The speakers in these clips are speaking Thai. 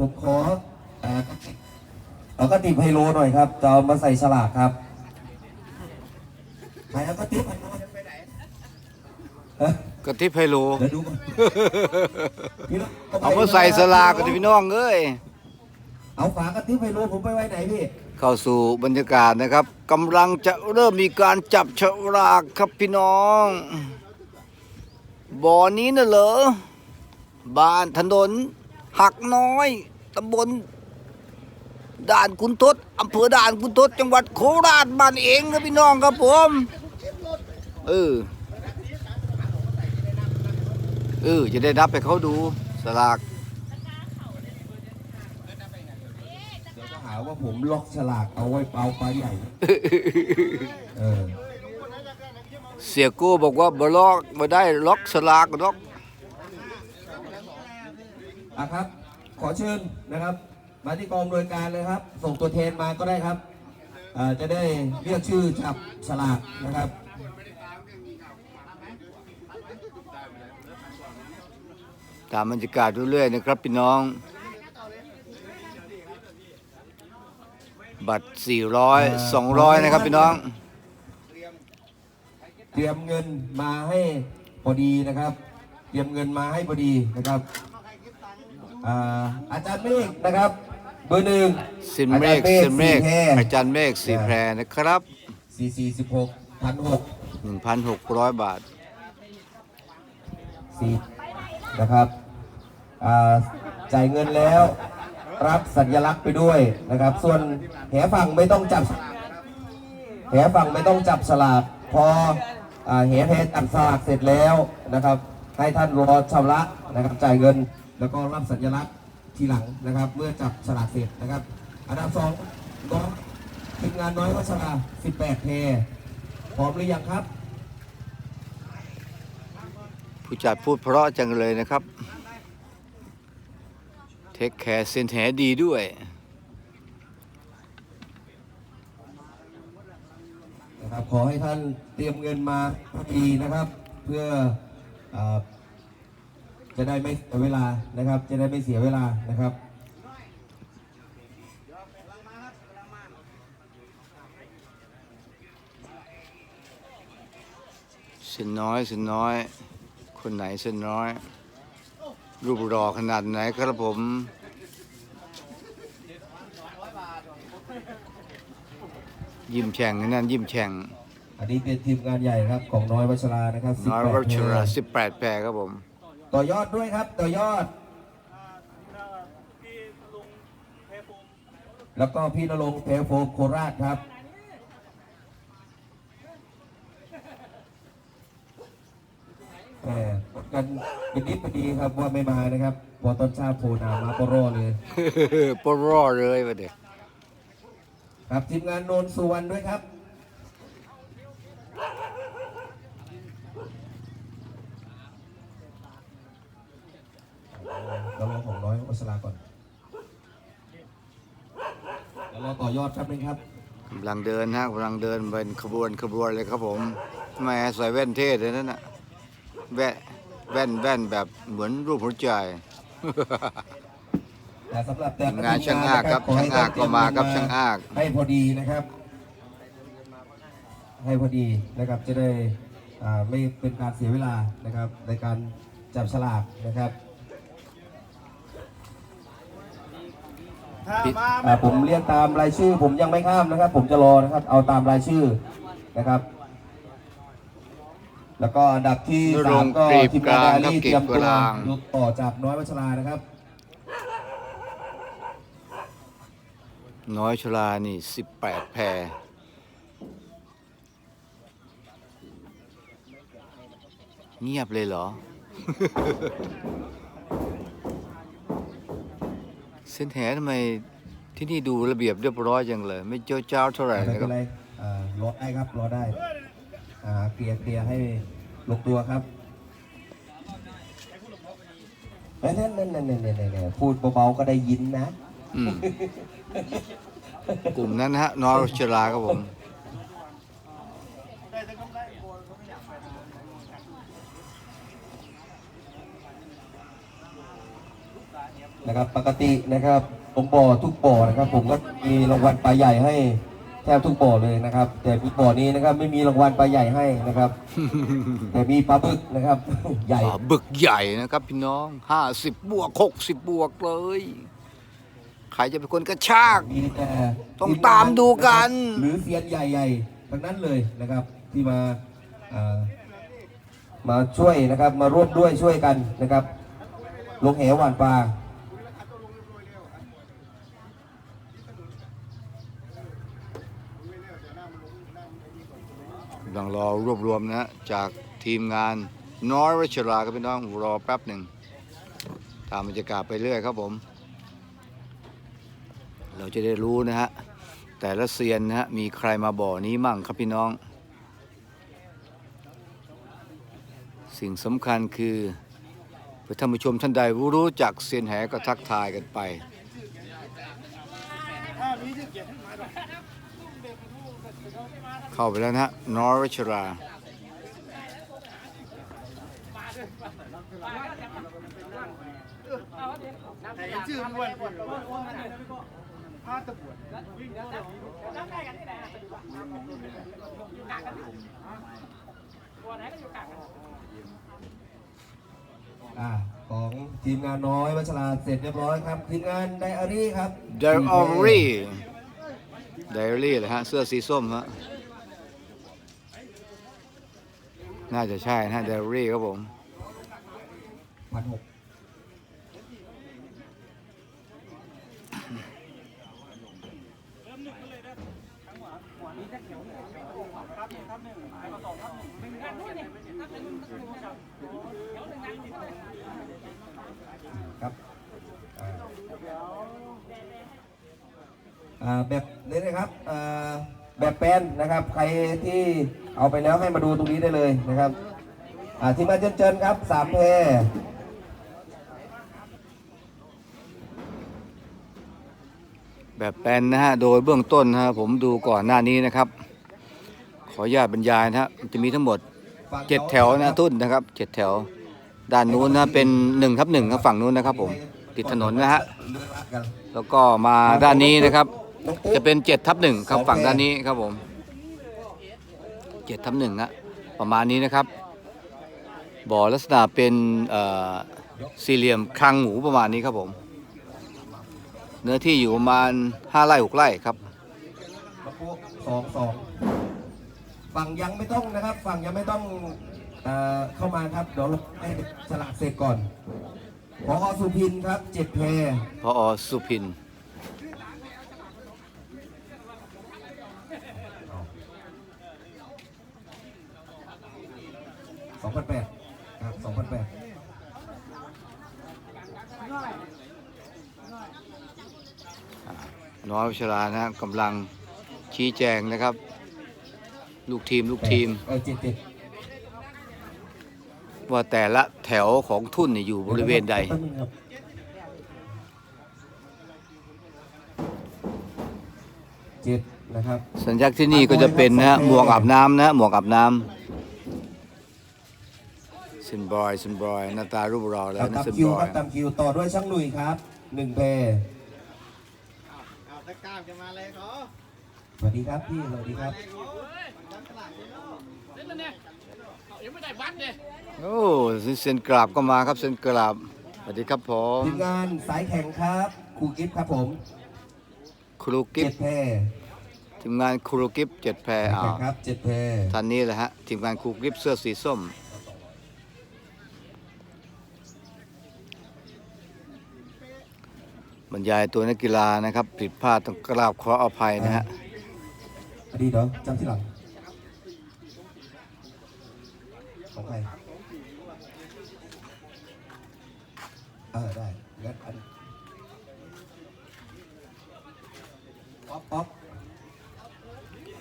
ผมขอเอ่อกระติกเอากระติกไฮโลหน่อยครับจะเอามาใส่ฉลากครับใครเอากระติกไฮโลเอ้ยกระติบไฮโล เดี๋ยวดูก่อนพี่น้งเอามาใส่สลากกันพี่น้องเอ้ย เอาฝากระติกไฮโลผมไปไว้ไหนพี่ เข้าสู่บรรยากาศนะครับกำลังจะเริ่มมีการจับฉลากครับพี่น้อง บ่อนี้น่ะเหรอ บ้านถนน หักน้อย ตำบลด่านคุณทศอำเภอด่านคุณทศจังหวัดโคราชบ้านเองครับพี่น้องครับผมเออเออจะได้นับให้เขาดูสลากเดี๋ยวจะหาว่าผมล็อกฉลากเอาไว้เปาปลาใหญ่เออเสียโก้บอกว่าบ่ล็อกบ่ได้ล็อกสลากล็อกอะครับ ขอเชิญนะครับ มาที่กองโดยการเลยครับ ส่งตัวแทนมาก็ได้ครับเอ่อจะได้เรียกชื่อจับฉลากนะครับตามบรรยากาศเรื่อยๆนะครับพี่น้อง บัตร 400 200 นะครับพี่น้อง เตรียมเงินมาให้พอดีนะครับ เตรียมเงินมาให้พอดีนะครับ อ่าอาจารย์เมฆนะครับเบอร์หนึ่งสินเมฆอาจารย์สินเมฆสีแพรอาจารย์เมฆสีแพรนะครับสี่สี่สิบหกพันหก1,600บาทสี่นะครับอ่าจ่ายเงินแล้ว รับสัญลักษณ์ไปด้วยนะครับ ส่วนแหฝั่งไม่ต้องจับแหฝั่งไม่ต้องจับสลากพออ่าแหแพจับสลากเสร็จแล้วนะครับ ให้ท่านรอชำระนะครับจ่ายเงิน แล้วก็รับสัญลักษณ์ทีหลังนะครับ เมื่อจับสลากเสร็จนะครับอันดับสองน้องทีมงานน้อยวัชรา18เพพร้อมหรือยังครับ ผู้จัดพูดเพราะจังเลยนะครับ เทคแคร์เซนแหดีด้วยนะครับขอให้ท่านเตรียมเงินมาดีนะครับ เพื่ออา จะได้ไม่เสียเวลานะครับ จะได้ไม่เสียเวลานะครับเส้นน้อยเส้นน้อย คนไหนเส้นน้อย รูปรอขนาดไหนครับผมยิ้มแฉ่งนั่นยิ้มแฉ่งอันนี้เป็นทีมงานใหญ่ครับของน้อยวัชรานะครับน้อย18วัชราเพลงสิบแปดแพรครับผม ต่อยอดด้วยครับ ต่อยอด แล้วก็พี่นรงค์เพลโฟมโคราชครับแหมกันเป็นนิดพอดีครับว่าไม่มานะครับ พอตอนเช้าโผล่หนามาปรอเลย ปรอเลยประเดี๋ยวครับทีมงานโนนสุวรรณด้วยครับ เรา รอของน้อยวัชราก่อนแล้วรอต่อยอดครับนึงครับกำลังเดินฮะกำลังเดินเป็นขบวนขบวนเลยครับผมแม่ใส่แว่นเท่เลยนั่นน่ะแว่นแว่นแว่นแบบเหมือนรูปหัวใจแต่สำหรับแต่งานช่างอากครับช่างอากก็มาครับช่างอากให้พอดีนะครับ ให้พอดีนะครับจะได้ไม่เป็นการเสียเวลานะครับในการจับฉลากนะครับ ปิด อ่าผมเรียกตามรายชื่อ ผมยังไม่ข้ามนะครับ ผมจะรอนะครับ เอาตามรายชื่อนะครับ แล้วก็อันดับที่นรสามงค์ก็กรีบทีมงานกลางดาลี่ครับเตรียมกรีบตัวกลางยกต่อจากน้อยวัชรานะครับ น้อยชลานี่สิบแปดแพรเงียบเลยเหรอ ส้นแหทำไมที่นี่ดูระเบียบเรียบร้อยจังเลย ไม่เจ้าเจ้าเท่าไหร่ไม่นะคเป็รับนไรอ่ารอได้ครับรอได้อ่าเกลียร์เกลียร์ให้ลงตัวครับเอ้ยนั่นนั่นนั่นนั่นนั่นนั่นพูดเบาๆก็ได้ยินนะ อืมกลุ่มนั้นนะฮะน้อยชลาครับผม นะครับ ปกตินะครับผมบ่อทุกบ่อนะครับ ผมก็มีรางวัลปลาใหญ่ให้แทบทุกบ่อเลยนะครับ แต่บ่อนี้นะครับ ไม่มีรางวัลปลาใหญ่ให้นะครับ แต่มีปลาบึกนะครับ ใหญ่อ่าบึกใหญ่นะครับพี่น้องห้าสิบบวกหกสิบบวกเลยใครจะเป็นคนกระชาก มีแต่ต้องตามดูกัน หรือเซียนใหญ่ๆทั้งนั้นเลยนะครับ ที่มาอ่ามาช่วยนะครับ มาร่วมด้วยช่วยกันนะครับ ลงแหหวานปลา กำลังรอรวบรวมนะฮะจากทีมงานน้อยรัชราครับพี่น้องรอแป๊บหนึ่งตามบรรยากาศไปเรื่อยครับผม เราจะได้รู้นะฮะแต่ละเซียนนะฮะมีใครมาบ่อนี้มั่งครับพี่น้อง สิ่งสำคัญคือเพื่อท่านผู้ชมท่านใดรู้จักเซียนแหก็ทักทายกันไป เข้าไปแล้วนะฮะนอริชราอ่าของทีมงานน้อยวัชราเสร็จเรียบร้อยครับ ทีมงานไดอารี่ครับเดออรี่ เดอรี่เลยฮะ เสื้อสีส้มฮะ น่าจะใช่นะฮะเดอรี่ครับผม มันหกครับอ่าอ่า แบบนี้นะครับแบบแปลนนะครับ ใครที่เอาไปแล้วให้มาดูตรงนี้ได้เลยนะครับทีมงานเจินเจินครับสามเพแบบแปลนนะฮะ โดยเบื้องต้นนะฮะผมดูก่อนหน้านี้นะครับ ขออนุญาตบรรยายนะฮะมันจะมีทั้งหมดเจ็ดแถวนะทุ่นนะครับเจ็ดแถว ด้านนู้นนะเป็นหนึ่งทับหนึ่งครับฝั่งนู้นนะครับผมติดถนนนะฮะแล้วก็มาด้านนี้นะครับ จะเป็นเจ็ดทับหนึ่งครับฝั่งด้านนี้ครับผมเจ็ดทับหนึ่งนะประมาณนี้นะครับ บ่อลักษณะเป็นเอ่อสี่เหลี่ยมคลังหมูประมาณนี้ครับผม เนื้อที่อยู่ประมาณห้าไร่หกไร่ครับสองสองฝั่งยังไม่ต้องนะครับ ฝั่งยังไม่ต้องเอ่อเข้ามาครับเดี๋ยวเราให้สลักเสร็จก่อนพอสุพินครับเจ็ดแพรพอสุพิน สองพันแปดครับสองพันแปดน้อยวิชรานะฮะกำลังชี้แจงนะครับ ลูกทีมลูกทีมเออเจ็ดเจ็ดว่าแต่ละแถวของทุ่นเนี่ยอยู่บริเวณใดแป๊บนึงครับเจ็ดนะครับสัญลักษณ์ที่นี่ก็จะเป็นนะฮะหมวกอาบน้ำนะฮะหมวกอาบน้ำเซนบอยเซนบอยหน้าตารูปรอแล้วนะตามเซนคิวบอครัยบตามคิวต่อด้วยช่างหนุ่ยครับหนึ่งแพรเอาตะกร้ามจะมาเลยเขาสวัสดีครับพี่สวัสดีครับโอ้เซนกราบก็มาครับเซนกราบสวัสดีครับผมทีมงานสายแข่งครับครูกิฟต์ครับผมครูกิเจ็ฟดแพรทีมงานครูกิฟเจ็ดแพรสายอ่าแข่งครับเจ็ดแพรท่านนี้แหละฮะทีมงานครูกิฟเสื้อสีส้ม บรรยายตัวนักกีฬานะครับ ผิดพลาดต้องกราบขออภัยนะฮะอดีตเหรอจำที่หลังของใครเออได้งั้นอันป๊อปป๊อป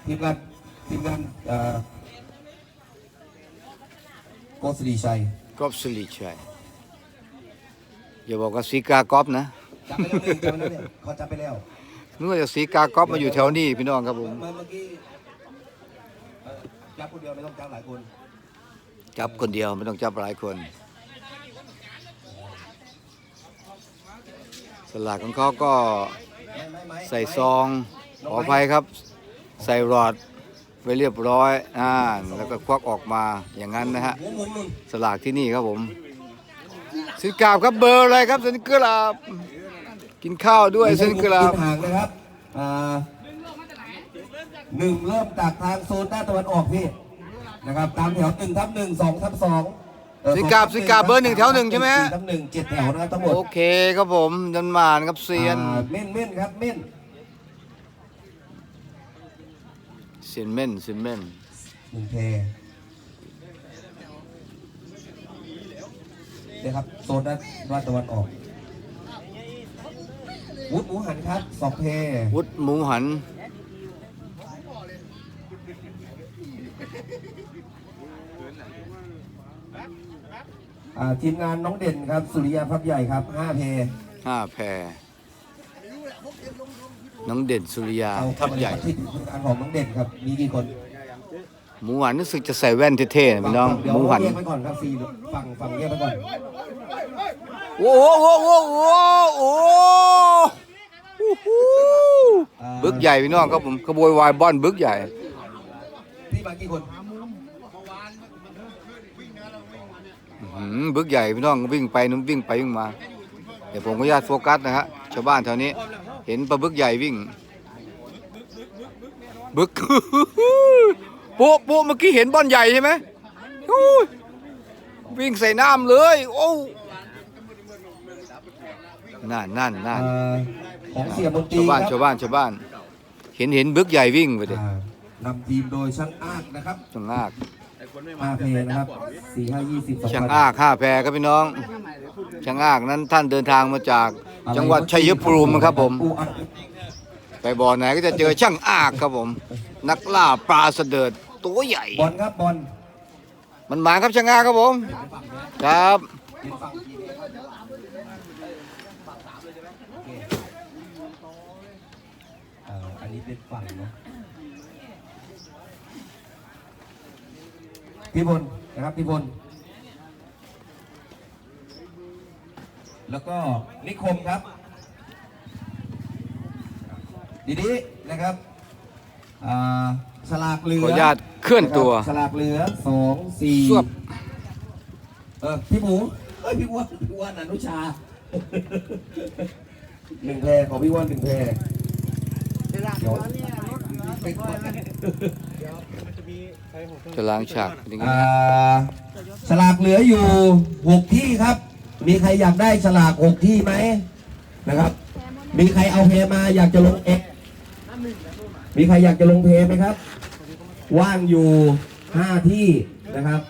ทีมงานทีมงานเอ่อโกสรีชัยกอล์ฟสิริชัยอย่าบอกว่าสีกากอล์ฟนะ จับไปแล้วเนี่ยจับไปแล้วเนี่ยเขาจับไปแล้วนึกว่าจะสีกากอล์ฟมาอยู่แถวนี้พี่น้องครับผมเมื่อเมื่อกี้เอ่อจับคนเดียวไม่ต้องจับหลายคนจับคนเดียวไม่ต้องจับหลายคนสลากของเขาก็ไม่ไม่ไม่ใส่ซองขออภัยครับ ใส่หลอดไว้เรียบร้อยอ่าแล้วก็ควักออกมาอย่างนั้นนะฮะหมุนหมุนหมุนสลากที่นี่ครับผมสินกราบครับเบอร์อะไรครับสินกราบ กินข้าวด้วยสินกราบกินห่างนะครับอ่าหนึ่งเริ่มจากทางโซนด้านตะวันออกพี่นะครับตามแถวหนึ่งทับหนึ่งสองทับสองเอ่อสินกราบสองทัสินกราบเบอร์หนึ่งแถวหนึ่งใช่ไหมฮะสี่ทับหนึ่งเจ็ดแถวนะครับทั้งหมดโอเคครับผมดันมานครับเซียนอ่าเม่นเม่นครับเม่นเซียนเม่นเซียนเม่นหนึ่งเพเนี่ยครับโซนด้านด้านตะวันออก วุฒิหมูหันครับสองเพวุฒหมูหัน อ่าทีมงานน้องเด่นครับ สุริยาพับใหญ่ครับห้าเพห้าแพรน้องเด่นสุริยาเอาทับใหญ่ ที่ทีมงานของน้องเด่นครับ มีกี่คนหมูหันรู้สึกจะใส่แว่นเท่ๆนะพี่น้องเดี๋ยหวมูหัน เรียกไปก่อนครับสี่ฝั่งฝั่งเรียกไปก่อน โอ้โหโอ้โหโอ้โหโอ้โหบึกใหญ่พี่น้องครับผมขบวยวายบอนบึกใหญ่พี่มากี่คนอื้อหือบึกใหญ่พี่น้องวิ่งไปนุ่มวิ่งไปวิ่งมา เดี๋ยวผมก็ญาตโฟกัสนะฮะชาวบ้านแถวนี้ เห็นปลาบึกใหญ่วิ่ง บึกโป๊ะโป๊ะเมื่อกี้เห็นบอลใหญ่ใช่ไหมโอ้ยวิ่งใส่น้ำเลย โอ้ นั่นนั่นนั่นอ่าของเสียมนตรีชาวบ้านคชารับวบ้านชาวบ้าน เห็นเห็นบึกใหญ่วิ่งไปดิอ่านำทีมโดยช่างอากนะครับช่างอากห้าเพนะครับสี่ห้ายี่สิบสองช่างอากห้าแพรครับพี่น้องช่างอากนั้นท่านเดินทางมาจาก จังหวัดชัยภูมิครับผมไปบ่อไหนก็จะเจอช่างอากครับผม นักล่าปลาเสดิร์ดตัวใหญ่ บอลครับบอลมันมาครับช่างอากครับผม ครับเอ่ออัน นี้เป็นฝั่งเนาะพี่พลนะครับพี่พลแล้วก็นิคมครับดีดีนะครับอ่าสลากเหลือขออนุญาตเคลื่อนตัวะครับสลากเหลือสองสี่สวบเออพี่หมูเอ้ยพี่อ้วนพี่อ้วนอนุชาหนึ่งแพรของพี่อ้วนหนึ่งแพร จะล้างฉากเป็นยังไงอ่าฉลากเหลืออยู่หกที่ครับ มีใครอยากได้ฉลากหกที่ไหมนะครับ มีใครเอาเพมาอยากจะลงเอ็กมีใครอยากจะลงเพไหมครับ ว่างอยู่ห้าที่นะครับ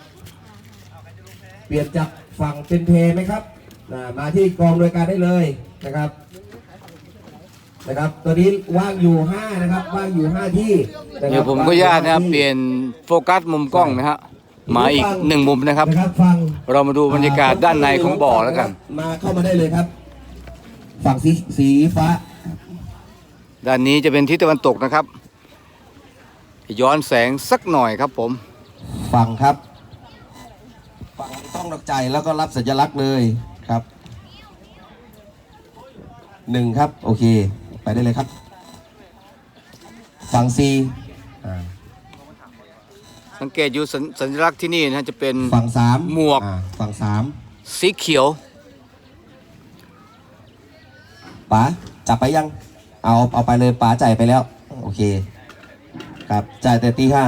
เปลี่ยนจากฝั่งเป็นเพไหมครับอ่ามาที่กองโดยการได้เลยนะครับ นะครับตัวนี้ว่างอยู่ห้านะครับ ว่างอยู่ห้าที่นะคเดี๋รัยวผมก็ญาตนะครับ เปลี่ยนโฟกัสมุมกล้องนะฮะมาอีกหนึ่งมุมนะครับนะครับ ฟังเรามาดูบรรยากาศด้านในของบ่อแล้วกัน มาเข้ามาได้เลยครับ ฝั่งสีสีฟ้า ด้านนี้จะเป็นทิศตะวันตกนะครับ ย้อนแสงสักหน่อยครับผม ฝั่งครับ ฝั่งต้องดอกใจแล้วก็รับสัญลักษณ์เลยครับหนึ่งครับ โอเค ไปได้เลยครับ ฝั่งซีอ่าสังเกตอยู่สัญสัญลักษณ์ที่นี่นะจะเป็นฝั่งสามหมวกอ่าฝั่งสามสีเขียวป๋าจับไปยัง เอาเอาไปเลยป๋าจ่ายไปแล้ว โอเค ครับจ่ายแต่ตีห้า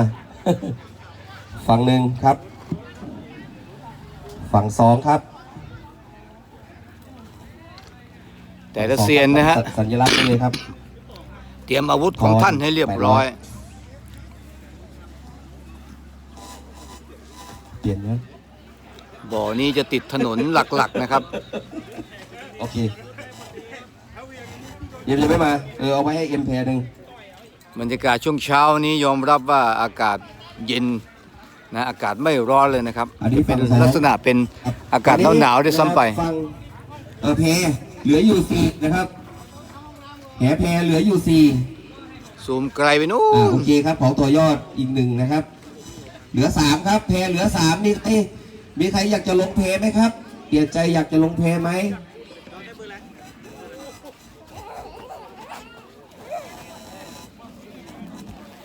ฝั่งหนึ่งครับ ฝั่งสองครับ แต่ละเซียนนะฮะ สัญลักษณ์ไปเลยครับ เตรียมอาวุธของท่านให้เรียบร้อย เปลี่ยนนะบ่อนี้จะติดถนนหลักๆนะครับ โอเคเย็นยังไม่มา เออเอาไว้ให้เอ็มแพรหนึ่งบรรยากาศช่วงเช้านี้ยอมรับว่าอากาศเย็นนะอากาศไม่ร้อนเลยนะครับ อันนี้เป็นฝั่งสองลักษณะเป็นอากาศหนาวๆด้วยซ้ำไปฟังเออแพร เหลืออยู่สี่นะครับ แหแพรเหลืออยู่สี่ซูมไกลไปนู้นโอเคครับของตัวยอดอีกหนึ่งนะครับ เหลือสามครับ แพรเหลือสามนี่เอ้มีใครอยากจะลงแพรไหมครับเปลี่ยนใจอยากจะลงแพรไหม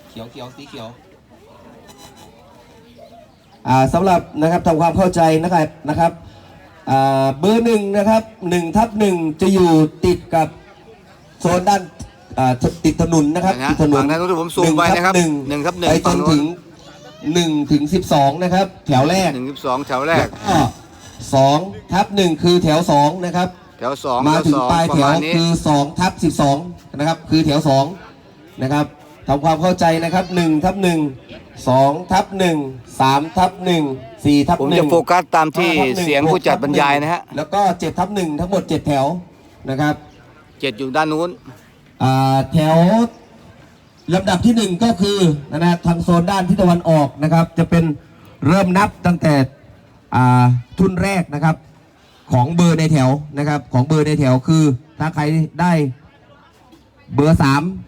เขียวเขียวสีเขียว อ่าสำหรับนะครับทำความเข้าใจนะครับนะครับ เบอร์หนึ่งนะครับหนึ่งทับหนึ่งจะอยู่ติดกับโซนด้านอ่าติดถนนนะครับนะฮะติดถนนฝั่งนั้นผมซูมไปนะครับหนึ่งหนึ่งทับหนึ่งไปจฝั่นงโน้นถึงหนึ่งถึงสิบสองนะครับ แถวแรกหนึ่งสิบสองแถวแรกแล้วก็สองทับหนึ่งคือแถวสองนะครับ แถวสองมาแถวถึงสองปลายประแถวมาณนี้คือ2ทับ12นะครับ คือแถว2นะครับ ทำความเข้าใจนะครับ1ทับ1 2ทับ1 3ทับ1 4ทับ1ผมจะโฟกัสตามที่เสียงผู้จัดบรรยายนะฮะแล้วก็7ทับ1ทั้งหมด 7 แถวนะครับเจ็ดอยู่ด้านนู้น อ่าแถวลำดับที่ 1 ก็คือนะฮะทางโซนด้านทิศตะวันออกนะครับ จะเป็นเริ่มนับตั้งแต่อ่าทุนแรกนะครับ ของเบอร์ในแถวนะครับ ของเบอร์ในแถวคือถ้าใครได้เบอร์สามทับอ่า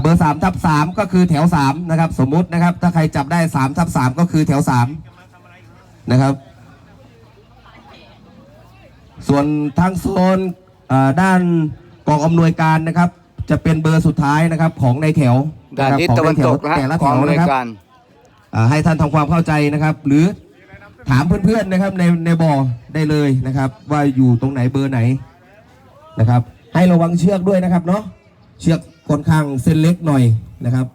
เบอร์สามทับสามก็คือแถวสามนะครับ สมมุตินะครับ ถ้าใครจับได้สามทับสามก็คือแถวสามนะครับ ส่วนทางโซนอ่าด้านกองอำนวยการนะครับ จะเป็นเบอร์สุดท้ายนะครับของในแถวด้านครับทิศของตะวันใแถตวกนะฮะแต่ละกแถองวบรินะครับการอ่าให้ท่านทำความเข้าใจนะครับ หรือถามเพื่อนๆนะครับในในบ่อได้เลยนะครับ ว่าอยู่ตรงไหนเบอร์ไหนนะครับ ให้ระวังเชือกด้วยนะครับเนาะเชือก ค่อนข้างเส้นเล็กหน่อยนะครับ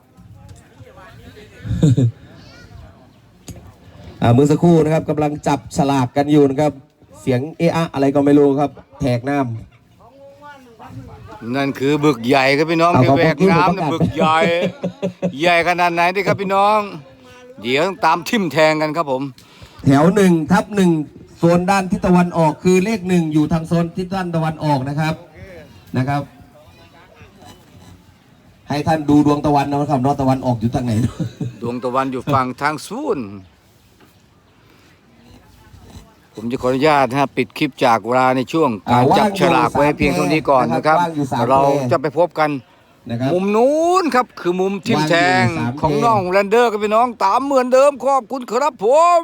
อ่ามือสักครู่นะครับกำลังจับฉลากกันอยู่นะครับ เสียงเอะอะอะไรก็ไม่รู้ครับแทกน้ำนั่นคือบึกใหญ่ครับพี่น้องเอาที่ขอบแวกคุณน้ำผมนะประกาศบึกใหญ่ ใหญ่ขนาดไหนที่ครับพี่น้อง เดี๋ยวต้องตามทิ่มแทงกันครับผม แถวหนึ่งทับหนึ่งโซนด้านทิศตะวันออกคือเลขหนึ่งอยู่ทางโซนทิศด้านตะวันออกนะครับนะครับ ให้ท่านดูดวงตะวันนะครับเนาะตะวันออกอยู่ทางไหน ดวงตะวันอยู่ฝั่งทางซูนผมจะขออนุญาตนะฮะปิดคลิปจากเวลาในช่วงการอ่าจับว่างอยู่ฉลากไว้เพียงเท่านี้ก่อนสามนะครับ ว่างอยู่สามเราแพร่จะไปพบกัน นะครับ มุมนู้นครับคือมุมทิมแทงว่างอยู่สามของแพร่น้องแรนเดอร์กับพี่น้องตามเหมือนเดิมขอบคุณครับผม